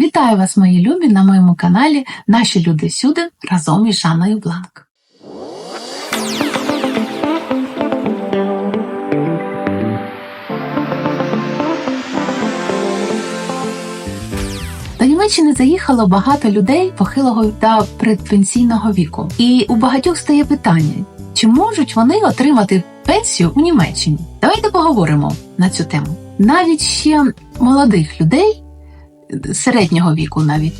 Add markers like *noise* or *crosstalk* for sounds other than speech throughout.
Вітаю вас, мої любі, на моєму каналі Наші люди всюди разом із Жанною Бланк. До Німеччини заїхало багато людей похилого та предпенсійного віку. І у багатьох стає питання, чи можуть вони отримати пенсію у Німеччині? Давайте поговоримо на цю тему. Навіть ще молодих людей середнього віку навіть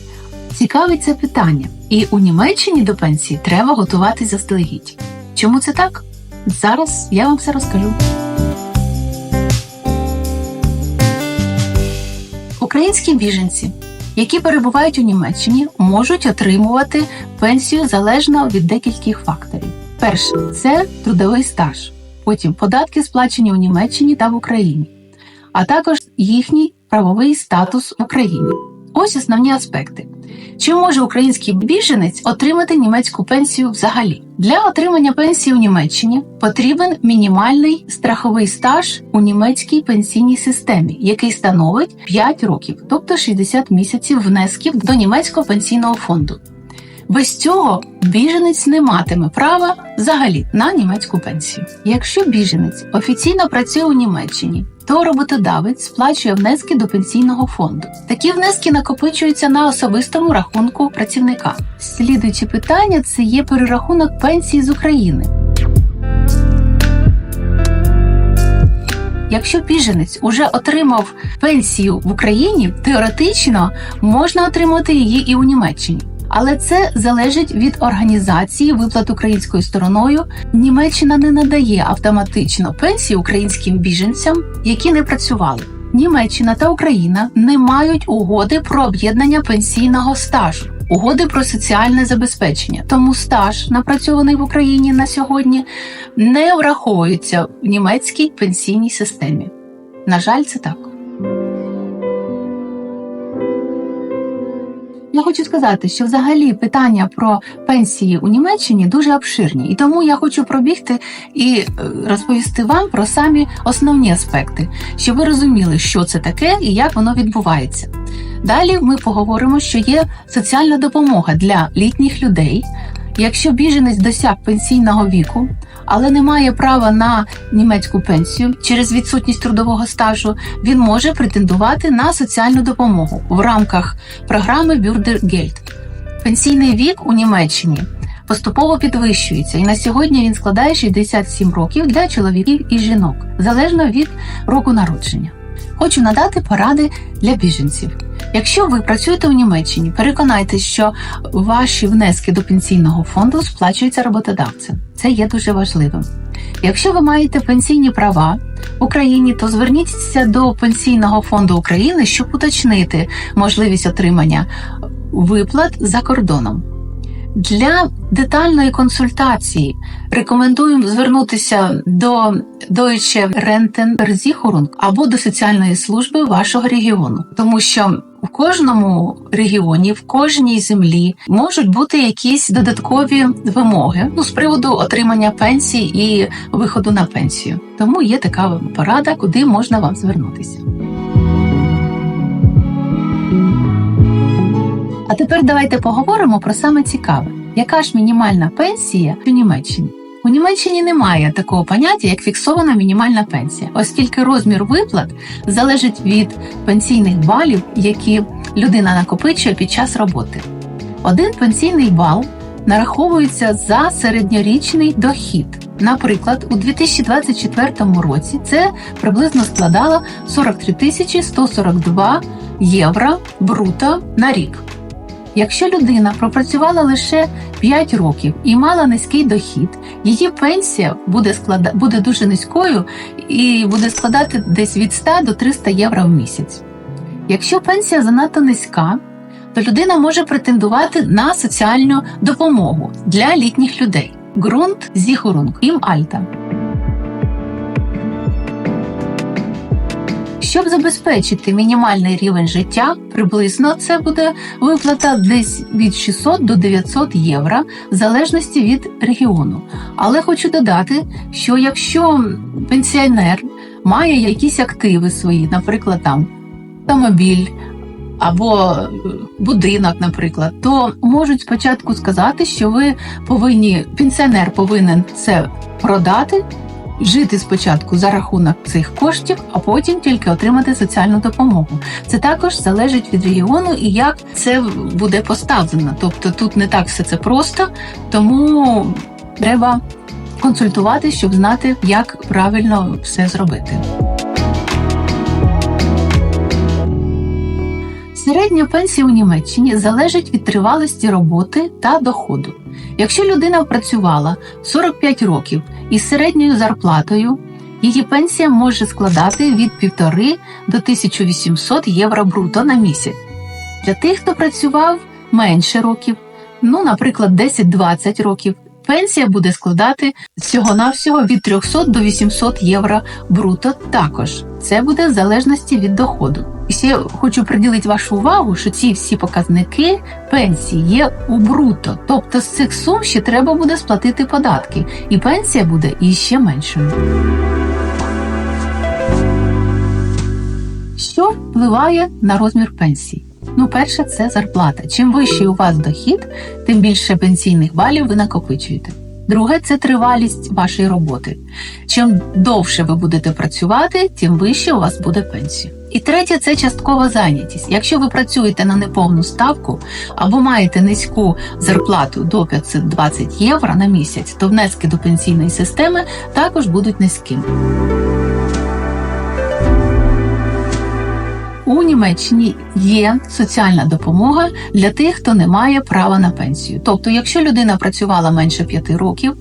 цікавить це питання. І у Німеччині до пенсії треба готуватись заздалегідь. Чому це так? Зараз я вам все розкажу. Українські біженці, які перебувають у Німеччині, можуть отримувати пенсію залежно від декількох факторів. Перше це трудовий стаж, потім податки, сплачені у Німеччині та в Україні, а також їхній правовий статус в Україні. Ось основні аспекти. Чи може український біженець отримати німецьку пенсію взагалі? Для отримання пенсії у Німеччині потрібен мінімальний страховий стаж у німецькій пенсійній системі, який становить 5 років, тобто 60 місяців внесків до німецького пенсійного фонду. Без цього біженець не матиме права взагалі на німецьку пенсію. Якщо біженець офіційно працює у Німеччині, то роботодавець сплачує внески до пенсійного фонду. Такі внески накопичуються на особистому рахунку працівника. Слідуюче питання це є перерахунок пенсії з України. Якщо біженець уже отримав пенсію в Україні, теоретично можна отримати її і у Німеччині. Але це залежить від організації виплат українською стороною. Німеччина не надає автоматично пенсії українським біженцям, які не працювали. Німеччина та Україна не мають угоди про об'єднання пенсійного стажу, угоди про соціальне забезпечення. Тому стаж, напрацьований в Україні на сьогодні, не враховується в німецькій пенсійній системі. На жаль, це так. Я хочу сказати, що взагалі питання про пенсії у Німеччині дуже обширні, і тому я хочу пробігти і е, розповісти вам про самі основні аспекти, щоб ви розуміли, що це таке і як воно відбувається. Далі ми поговоримо, що є соціальна допомога для літніх людей. Якщо біженець досяг пенсійного віку, але не має права на німецьку пенсію через відсутність трудового стажу, він може претендувати на соціальну допомогу в рамках програми Bürgergeld. Пенсійний вік у Німеччині поступово підвищується, і на сьогодні він складає 67 років для чоловіків і жінок, залежно від року народження. Хочу надати поради для біженців. Якщо ви працюєте у Німеччині, переконайтесь, що ваші внески до пенсійного фонду сплачуються роботодавцем. Це є дуже важливим. Якщо ви маєте пенсійні права в Україні, то зверніться до Пенсійного фонду України, щоб уточнити можливість отримання виплат за кордоном. Для детальної консультації рекомендуємо звернутися до Deutsche Rentenversicherung або до соціальної служби вашого регіону, тому що в кожному регіоні, в кожній землі можуть бути якісь додаткові вимоги ну, з приводу отримання пенсії і виходу на пенсію. Тому є така порада, куди можна вам звернутися. А тепер давайте поговоримо про саме цікаве. Яка ж мінімальна пенсія у Німеччині? У Німеччині немає такого поняття, як фіксована мінімальна пенсія, оскільки розмір виплат залежить від пенсійних балів, які людина накопичує під час роботи. Один пенсійний бал нараховується за середньорічний дохід. Наприклад, у 2024 році це приблизно складало 43 тисячі 142 євро бруто на рік. Якщо людина пропрацювала лише 5 років і мала низький дохід, її пенсія буде склада... буде дуже низькою і буде складати десь від 100 до 300 євро в місяць. Якщо пенсія занадто низька, то людина може претендувати на соціальну допомогу для літніх людей. Ґрунт Зіхурунг Ім Альта. Щоб забезпечити мінімальний рівень життя, приблизно це буде виплата десь від 600 до 900 євро, в залежності від регіону. Але хочу додати, що якщо пенсіонер має якісь активи свої, наприклад, там автомобіль або е, будинок, наприклад, то можуть спочатку сказати, що ви повинні, пенсіонер повинен це продати, жити спочатку за рахунок цих коштів, а потім тільки отримати соціальну допомогу. Це також залежить від регіону і як це буде поставлено. Тобто тут не так все це просто, тому треба консультувати, щоб знати, як правильно все зробити. Середня пенсія у Німеччині залежить від тривалості роботи та доходу. Якщо людина працювала 45 років із середньою зарплатою, її пенсія може складати від 1,5 до 1800 євро бруто на місяць. Для тих, хто працював менше років, ну, наприклад, 10-20 років, пенсія буде складати всього-навсього від 300 до 800 євро бруто також. Це буде в залежності від доходу. І ще хочу приділити вашу увагу, що ці всі показники пенсії є у бруто. Тобто з цих сум ще треба буде сплатити податки, і пенсія буде іще меншою. Що впливає на розмір пенсії? Ну, перше, це зарплата. Чим вищий у вас дохід, тим більше пенсійних балів ви накопичуєте. Друге це тривалість вашої роботи. Чим довше ви будете працювати, тим вище у вас буде пенсія. І третє це часткова зайнятість. Якщо ви працюєте на неповну ставку або маєте низьку зарплату до 520 євро на місяць, то внески до пенсійної системи також будуть низькими. У Німеччині є соціальна допомога для тих, хто не має права на пенсію. Тобто, якщо людина працювала менше 5 років,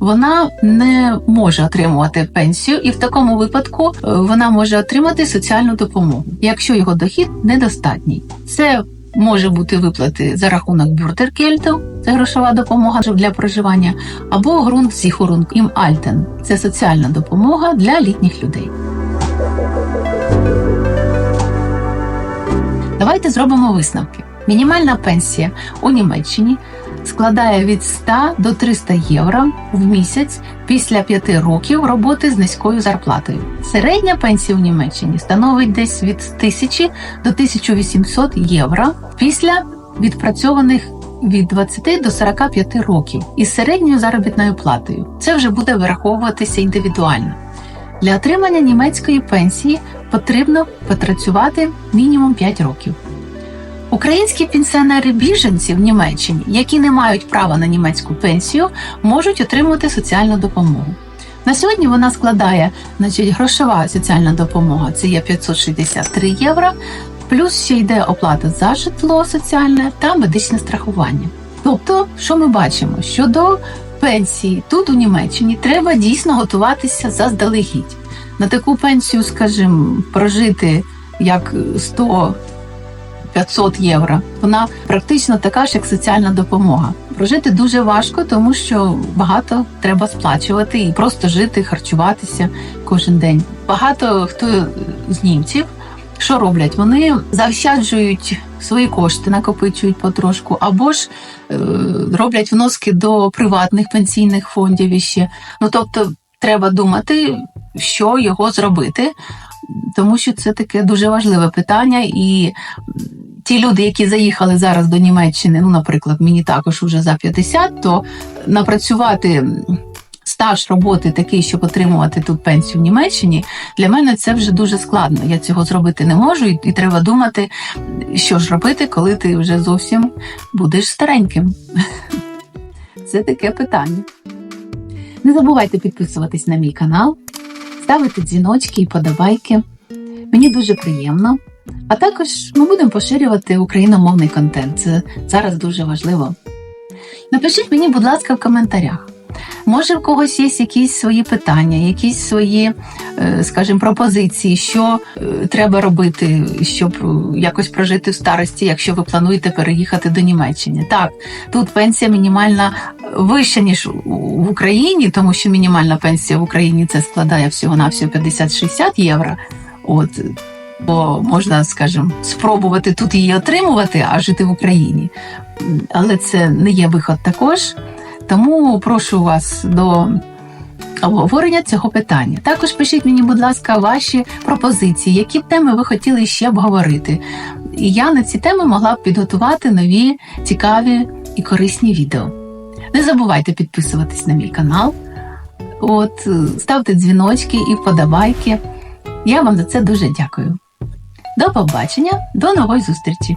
вона не може отримувати пенсію, і в такому випадку е, вона може отримати соціальну допомогу, якщо його дохід недостатній. Це може бути виплати за рахунок бюртеркельту, це грошова допомога для проживання, або ґрунтсіхорунг ім Альтен це соціальна допомога для літніх людей. Давайте зробимо висновки. Мінімальна пенсія у Німеччині складає від 100 до 300 євро в місяць після 5 років роботи з низькою зарплатою. Середня пенсія у Німеччині становить десь від 1000 до 1800 євро після відпрацьованих від 20 до 45 років із середньою заробітною платою. Це вже буде вираховуватися індивідуально. Для отримання німецької пенсії потрібно попрацювати мінімум 5 років. Українські пенсіонери біженці в Німеччині, які не мають права на німецьку пенсію, можуть отримати соціальну допомогу. На сьогодні вона складає значить, грошова соціальна допомога це є 563 євро, плюс ще йде оплата за житло соціальне та медичне страхування. Тобто, що ми бачимо? Що пенсії тут у Німеччині треба дійсно готуватися заздалегідь. На таку пенсію, скажімо, прожити як 100 500 євро. Вона практично така ж, як соціальна допомога. Прожити дуже важко, тому що багато треба сплачувати і просто жити, харчуватися кожен день. Багато хто з німців що роблять? Вони заощаджують свої кошти, накопичують потрошку, або ж е, роблять вноски до приватних пенсійних фондів іще. Ну тобто, треба думати, що його зробити, тому що це таке дуже важливе питання і ті люди, які заїхали зараз до Німеччини, ну, наприклад, мені також уже за 50, то напрацювати стаж роботи такий, щоб отримувати тут пенсію в Німеччині, для мене це вже дуже складно. Я цього зробити не можу, і, і треба думати, що ж робити, коли ти вже зовсім будеш стареньким. *laughs* Це таке питання. Не забувайте підписуватись на мій канал, ставити дзвіночки і подобайки. Мені дуже приємно. А також ми будемо поширювати україномовний контент. Це зараз дуже важливо. Напишіть мені, будь ласка, в коментарях. Може, в когось є якісь свої питання, якісь свої, е, скажімо, пропозиції, що е, треба робити, щоб якось прожити в старості, якщо ви плануєте переїхати до Німеччини. Так, тут пенсія мінімальна вища, ніж в Україні, тому що мінімальна пенсія в Україні це складає всього-навсього 50-60 євро. От бо можна, скажімо, спробувати тут її отримувати, а жити в Україні. Але це не є виход також. Тому прошу вас до обговорення цього питання. Також пишіть мені, будь ласка, ваші пропозиції, які теми ви хотіли ще обговорити, і я на ці теми могла б підготувати нові цікаві і корисні відео. Не забувайте підписуватись на мій канал. От, ставте дзвіночки і вподобайки. Я вам за це дуже дякую. До побачення, до нової зустрічі!